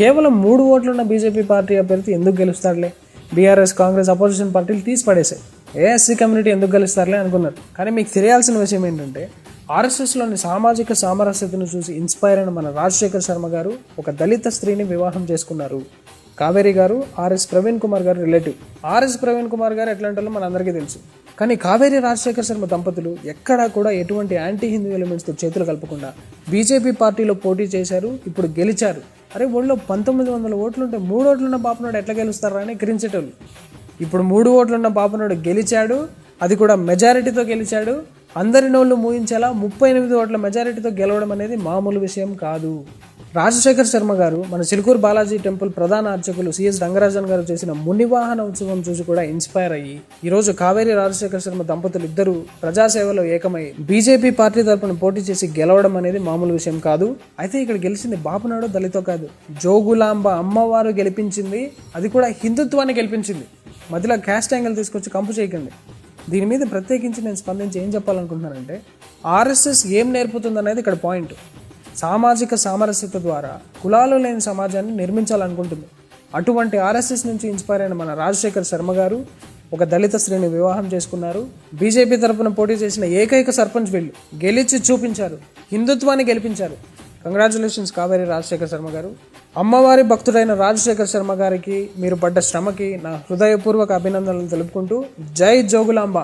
కేవలం మూడు ఓట్లున్న BJP party అభ్యర్థి ఎందుకు గెలుస్తాడులే? బీఆర్ఎస్ కాంగ్రెస్ అపోజిషన్ పార్టీలు తీసి పడేశాయి ఏఎస్సీ కమ్యూనిటీ ఎందుకు గెలుస్తారులే అనుకున్నారు. కానీ మీకు తెలియాల్సిన విషయం ఏంటంటే ఆర్ఎస్ఎస్లోని సామాజిక సామరస్యతను చూసి ఇన్స్పైర్ అయిన మన రాజశేఖర్ శర్మ గారు ఒక దళిత స్త్రీని వివాహం చేసుకున్నారు. కావేరి గారు ఆర్ఎస్ ప్రవీణ్ కుమార్ గారు రిలేటివ్ ఆర్ఎస్ ప్రవీణ్ కుమార్ గారు ఎట్లాంటి వాళ్ళు మనందరికీ తెలుసు. కానీ కావేరి రాజశేఖర్ శర్మ దంపతులు ఎక్కడా కూడా ఎటువంటి యాంటీ హిందూ ఎలిమెంట్స్తో చేతులు కలపకుండా బీజేపీ పార్టీలో పోటీ చేశారు ఇప్పుడు గెలిచారు. అరే ఒళ్ళో పంతొమ్మిది వందల ఓట్లుంటే మూడు ఓట్లున్న పాపనాడు ఎట్లా గెలుస్తారా అని క్రించేటోళ్ళు ఇప్పుడు మూడు ఓట్లున్న పాపనాడు గెలిచాడు అది కూడా మెజారిటీతో గెలిచాడు. అందరి నోళ్ళు మూయించేలా ముప్పై ఎనిమిది ఓట్ల మెజారిటీతో గెలవడం అనేది మామూలు విషయం కాదు. రాజశేఖర్ శర్మ గారు మన చిలుకూరు బాలాజీ టెంపుల్ ప్రధాన అర్చకులు సిఎస్ రంగరాజన్ గారు చేసిన మునివాహన ఉత్సవం చూసి కూడా ఇన్స్పైర్ అయ్యి ఈరోజు కావేరి రాజశేఖర్ శర్మ దంపతులు ఇద్దరు ప్రజాసేవలో ఏకమై బీజేపీ పార్టీ తరపున పోటీ చేసి గెలవడం అనేది మామూలు విషయం కాదు. అయితే ఇక్కడ గెలిచింది బాపునాడు దళితో కాదు. జోగులాంబ అమ్మవారు గెలిపించింది. అది కూడా హిందుత్వాన్ని గెలిపించింది. మధ్యలో క్యాస్ట్ యాంగిల్ తీసుకొచ్చి కంపు చేయకండి. దీని మీద ప్రత్యేకించి నేను స్పందించి ఏం చెప్పాలనుకుంటున్నానంటే ఆర్ఎస్ఎస్ ఏం నేర్పుతుంది అనేది ఇక్కడ పాయింట్. సామాజిక సామరస్యత ద్వారా కులాలు లేని సమాజాన్ని నిర్మించాలనుకుంటుంది. అటువంటి ఆర్ఎస్ఎస్ నుంచి ఇన్స్పైర్ అయిన మన రాజశేఖర్ శర్మ గారు ఒక దళిత స్త్రీని వివాహం చేసుకున్నారు. బీజేపీ తరపున పోటీ చేసిన ఏకైక సర్పంచ్ వీళ్ళు గెలిచి చూపించారు. హిందుత్వాన్ని గెలిపించారు. కంగ్రాచులేషన్స్ కావేరి రాజశేఖర్ శర్మ గారు. అమ్మవారి భక్తుడైన రాజశేఖర్ శర్మ గారికి మీరు పడ్డ శ్రమకి నా హృదయపూర్వక అభినందనలు తెలుపుకుంటూ జై జోగులాంబ.